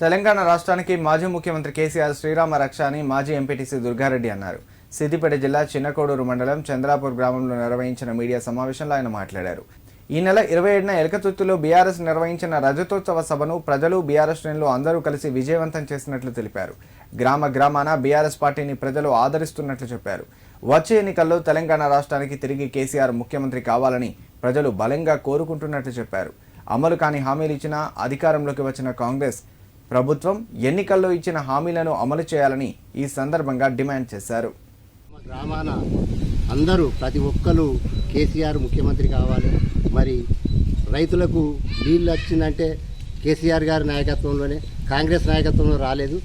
తెలంగాణ రాష్ట్రానికి మాజీ ముఖ్యమంత్రి కేసీఆర్ శ్రీరామ రక్ష అని మాజీ ఎంపీటీసీ దుర్గారెడ్డి అన్నారు. సిద్దిపేట జిల్లా చిన్నకోడూరు మండలం చంద్రాపూర్ గ్రామంలో నిర్వహించిన మీడియా సమావేశంలో ఆయన మాట్లాడారు. ఈ నెల ఇరవై ఏడున ఎలకతుత్తులో బీఆర్ఎస్ నిర్వహించిన రజతోత్సవ సభను ప్రజలు బీఆర్ఎస్ శ్రేణులు అందరూ కలిసి విజయవంతం చేసినట్లు తెలిపారు. గ్రామ గ్రామాన బీఆర్ఎస్ పార్టీని ప్రజలు ఆదరిస్తున్నట్లు చెప్పారు. వచ్చే ఎన్నికల్లో తెలంగాణ రాష్ట్రానికి తిరిగి కేసీఆర్ ముఖ్యమంత్రి కావాలని ప్రజలు బలంగా కోరుకుంటున్నట్లు చెప్పారు. అమలు కాని హామీలు ఇచ్చిన అధికారంలోకి వచ్చిన కాంగ్రెస్ ప్రభుత్వం ఎన్నికల్లో ఇచ్చిన హామీలను అమలు చేయాలని ఈ సందర్భంగా డిమాండ్ చేశారు. మా గ్రామాన అందరూ ప్రతి ఒక్కరు కేసీఆర్ ముఖ్యమంత్రి కావాలి. మరి రైతులకు నీళ్ళు వచ్చిందంటే కేసీఆర్ గారి నాయకత్వంలోనే కాంగ్రెస్ నాయకత్వంలో రాలేదు.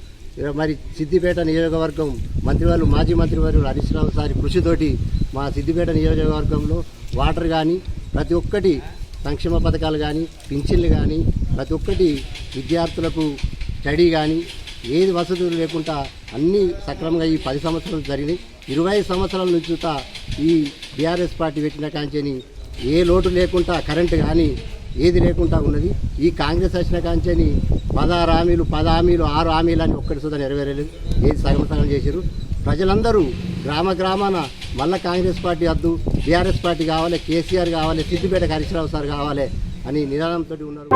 మరి సిద్దిపేట నియోజకవర్గం మంత్రివాళ్ళు మాజీ మంత్రివర్యులు హరీష్ రావు సారి కృషితోటి మా సిద్దిపేట నియోజకవర్గంలో వాటర్ కానీ ప్రతి ఒక్కటి సంక్షేమ పథకాలు కానీ పింఛన్లు కానీ ప్రతి ఒక్కటి విద్యార్థులకు స్టడీ కానీ ఏది వసతులు లేకుండా అన్నీ సక్రమంగా ఈ పది సంవత్సరాలు జరిగినాయి. ఇరవై సంవత్సరాల నుంచి ఈ బీఆర్ఎస్ పార్టీ పెట్టిన కాంచెని ఏ లోటు లేకుండా కరెంటు కానీ ఏది లేకుండా ఉన్నది. ఈ కాంగ్రెస్ వచ్చిన కాంచెని పదహారు హామీలు పద హామీలు ఆరు హామీలు అని ఒక్కటి సుధా నెరవేరలేదు. ఏది సగం సగం చేశారు ప్రజలందరూ గ్రామ గ్రామాన మళ్ళా కాంగ్రెస్ పార్టీ వద్దు బీఆర్ఎస్ పార్టీ కావాలి కేసీఆర్ కావాలి సిద్దిపేట హరీశ్రావు సార్ కావాలి అని నినాదంతో ఉన్నారు.